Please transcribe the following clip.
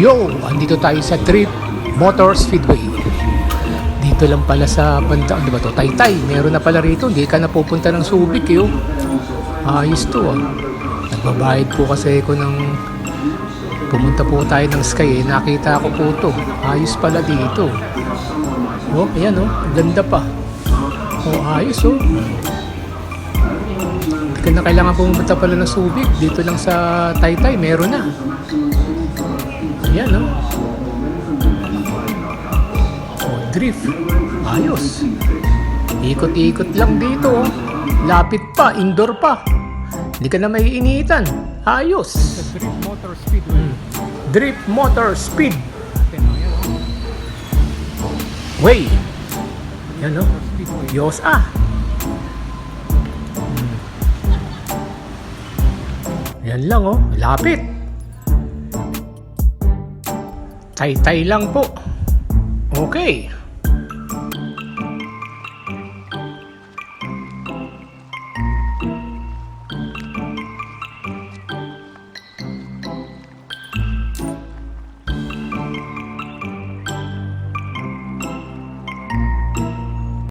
Yo! Andito tayo sa Trip Motor Speedway. Dito lang pala sa banda, ano ba to? Taytay. Meron na pala rito. Hindi ka na pupunta ng Subic, yo. Ayos to, ah. Nagbabayad po kasi ako ng pumunta po tayo ng Sky, eh. Nakita ko po to. Ayos pala dito. Oh, ayan, oh. Ganda pa. Oh, ayos, oh. Hindi ka na kailangan pumunta pala ng Subic. Dito lang sa Taytay, meron na. Ayan, no? Oh, drift. Ayos. Ikot-ikot lang dito, oh. Lapit pa, indoor pa. Hindi ka na maiinitan. Ayos. Drift Motor Speedway. Drift Motor Speed. Way. Yan, no? Diyos ah. Hmm. Yan lang oh, lapit. Tay-tay lang po. Okay.